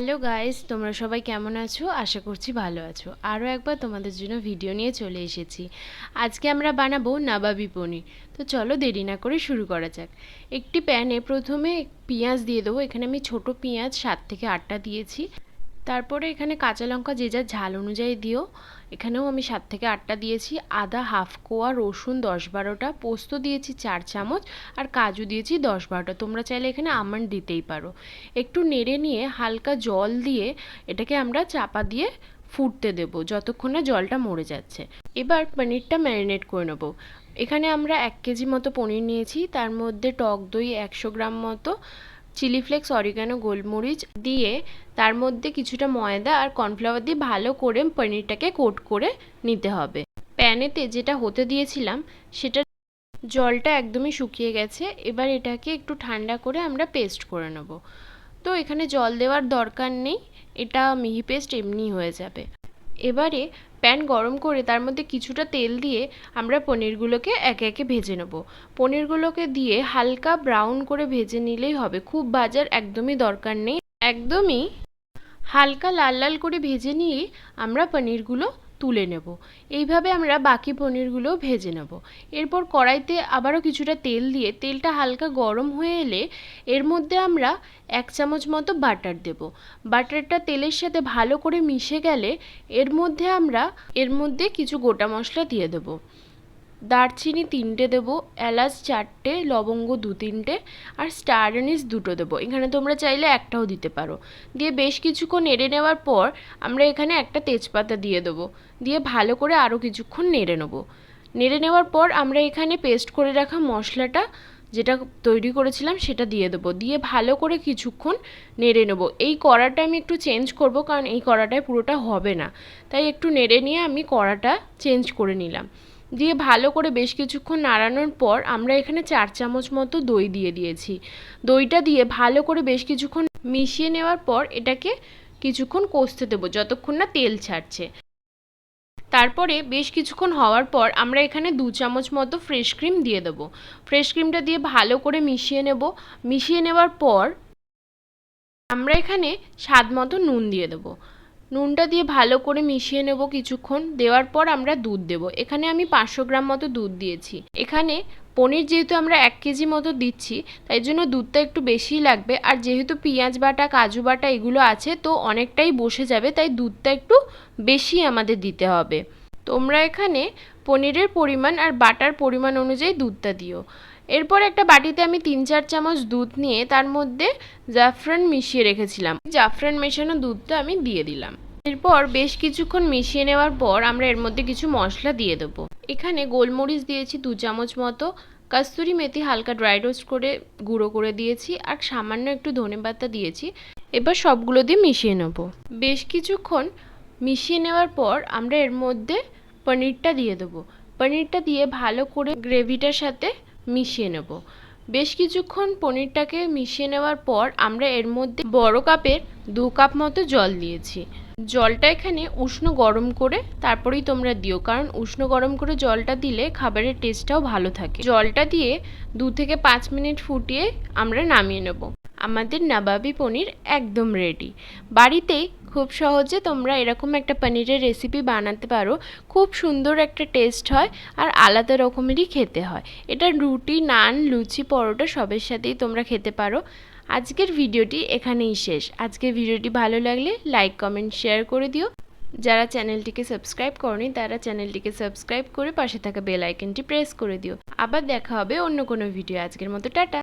Hello guys, তোমরা সবাই কেমন আছো? আশা করছি ভালো আছো। আরও একবার তোমাদের জন্য ভিডিও নিয়ে চলে এসেছি। আজকে আমরা বানাবো নাবাবি পনির। তো চলো দেরি না করে শুরু করা যাক। একটি প্যানে প্রথমে পেঁয়াজ দিয়ে দেবো। এখানে আমি ছোট পেঁয়াজ সাত থেকে আটটা দিয়েছি। তারপরে এখানে কাঁচা লঙ্কা যে যার ঝাল অনুযায়ী দিও। এখানেও আমি সাত থেকে আটটা দিয়েছি। আদা হাফ কোয়া, রসুন দশ বারোটা, পোস্ত দিয়েছি চার চামচ আর কাজু দিয়েছি দশ বারোটা। তোমরা চাইলে এখানে আমন্ড দিতেই পারো। একটু নেড়ে নিয়ে হালকা জল দিয়ে এটাকে আমরা চাপা দিয়ে ফুটতে দেব যতক্ষণ না জলটা মরে যাচ্ছে। এবার পনিরটা ম্যারিনেট করে নেব। এখানে আমরা এক কেজি মতো পনির নিয়েছি। তার মধ্যে টক দই একশো গ্রাম মতো চিলি ফ্লেক্স, অরিগানো, গোলমরিচ দিয়ে তার মধ্যে কিছুটা ময়দা আর কর্নফ্লাওয়ার দিয়ে ভালো করে পনিরটাকে কোট করে নিতে হবে। প্যানেতে যেটা হতে দিয়েছিলাম, সেটা জলটা একদমই শুকিয়ে গেছে। এবার এটাকে একটু ঠান্ডা করে আমরা পেস্ট করে নেব। তো এখানে জল দেওয়ার দরকার নেই, এটা মিহি পেস্ট এমনি হয়ে যাবে। এবারে প্যান গরম করে তার মধ্যে কিছুটা তেল দিয়ে আমরা পনিরগুলোকে একে একে ভেজে নেব। পনিরগুলোকে দিয়ে হালকা ব্রাউন করে ভেজে নিলেই হবে। খুব বাজার একদমই দরকার নেই। একদমই হালকা লাল লাল করে ভেজে নিয়ে আমরা পনিরগুলো তুলে নেব। এইভাবে আমরা বাকি পনিরগুলো ভেজে নেব। এরপর কড়াইতে আবারও কিছুটা তেল দিয়ে, তেলটা হালকা গরম হয়ে এলে এর মধ্যে আমরা এক চামচ মতো বাটার দেব। বাটারটা তেলের সাথে ভালো করে মিশে গেলে এর মধ্যে আমরা, এর মধ্যে কিছু গোটা মশলা দিয়ে দেবো। দারচিনি তিনটে দেবো, এলাচ চারটে, লবঙ্গ দু তিনটে, আর স্টার অ্যানিস দুটো দেবো। এখানে তোমরা চাইলে একটাও দিতে পারো। দিয়ে বেশ কিছুক্ষণ নেড়ে নেওয়ার পর আমরা এখানে একটা তেজপাতা দিয়ে দেবো। দিয়ে ভালো করে আরও কিছুক্ষণ নেড়ে নেব। নেড়ে নেওয়ার পর আমরা এখানে পেস্ট করে রাখা মশলাটা যেটা তৈরি করেছিলাম সেটা দিয়ে দেবো। দিয়ে ভালো করে কিছুক্ষণ নেড়ে নেব। এই কড়াটা আমি একটু চেঞ্জ করব কারণ এই কড়াটায় পুরোটা হবে না। তাই একটু নেড়ে নিয়ে আমি কড়াটা চেঞ্জ করে নিলাম। দিয়ে ভালো করে বেশ কিছুক্ষণ নাড়ানোর পর আমরা এখানে চার চামচ মতো দই দিয়ে দিয়েছি। দইটা দিয়ে ভালো করে বেশ কিছুক্ষণ মিশিয়ে নেওয়ার পর এটাকে কিছুক্ষণ কষতে দেবো, যতক্ষণ না তেল ছাড়ছে। তারপরে বেশ কিছুক্ষণ হওয়ার পর আমরা এখানে দু চামচ মতো ফ্রেশ ক্রিম দিয়ে দেবো। ফ্রেশ ক্রিমটা দিয়ে ভালো করে মিশিয়ে নেব। মিশিয়ে নেওয়ার পর আমরা এখানে স্বাদ মতো নুন দিয়ে দেবো। নুনটা দিয়ে ভালো করে মিশিয়ে নেব কিছুক্ষণ। দেওয়ার পর আমরা দুধ দেব। এখানে আমি পাঁচশো গ্রাম মতো দুধ দিয়েছি। এখানে পনির যেহেতু আমরা এক কেজি মতো দিচ্ছি, তাই জন্য দুধটা একটু বেশিই লাগবে। আর যেহেতু পেঁয়াজ বাটা, কাজু বাটা এগুলো আছে, তো অনেকটাই বসে যাবে, তাই দুধটা একটু বেশি আমাদের দিতে হবে। তোমরা এখানে পনিরের পরিমাণ আর বাটার পরিমাণ অনুযায়ী দুধটা দিও। এরপর একটা বাটিতে আমি তিন চার চামচ দুধ নিয়ে তার মধ্যে জাফরান মিশিয়ে রেখেছিলাম। জাফরান মেশানো দুধটা আমি দিয়ে দিলাম। এরপর বেশ কিছুক্ষণ মিশিয়ে নেওয়ার পর আমরা এর মধ্যে কিছু মশলা দিয়ে দেবো। এখানে গোলমরিচ দিয়েছি দু চামচ মতো, কাস্তুরি মেথি হালকা ড্রাই রোস্ট করে গুঁড়ো করে দিয়েছি আর সামান্য একটু ধনে পাতা দিয়েছি। এবার সবগুলো দিয়ে মিশিয়ে নেব। বেশ কিছুক্ষণ মিশিয়ে নেওয়ার পর আমরা এর মধ্যে পনিরটা দিয়ে দেবো। পনিরটা দিয়ে ভালো করে গ্রেভিটার সাথে মিশিয়ে নেব। বেশ কিছুক্ষণ পনিরটাকে মিশিয়ে নেওয়ার পর আমরা এর মধ্যে বড় কাপের দু কাপ মতো জল দিয়েছি। জলটা এখানে উষ্ণ গরম করে, তারপরেই তোমরা দিও, কারণ উষ্ণ গরম করে জলটা দিলে খাবারের টেস্টটাও ভালো থাকে। জলটা দিয়ে দু থেকে পাঁচ মিনিট ফুটিয়ে আমরা নামিয়ে নেব। আমাদের নাবাবি পনির একদম রেডি বাড়িতেই খুব সহজে তোমরা এরকম একটা পনিরের রেসিপি বানাতে পারো। খুব সুন্দর একটা টেস্ট হয় আর আলাদা রকমেরই খেতে হয়। এটা রুটি, নান, লুচি, পরোটা সবের সাথেই তোমরা খেতে পারো। আজকের ভিডিওটি এখানেই শেষ। আজকের ভিডিওটি ভালো লাগলে লাইক কমেন্ট শেয়ার করে দিও। যারা চ্যানেলটিকে সাবস্ক্রাইব করনি, তারা চ্যানেলটিকে সাবস্ক্রাইব করে পাশে থাকা বেল আইকনটি প্রেস করে দিও। আবার দেখা হবে অন্য কোনো ভিডিও আজকের মতো টাটা।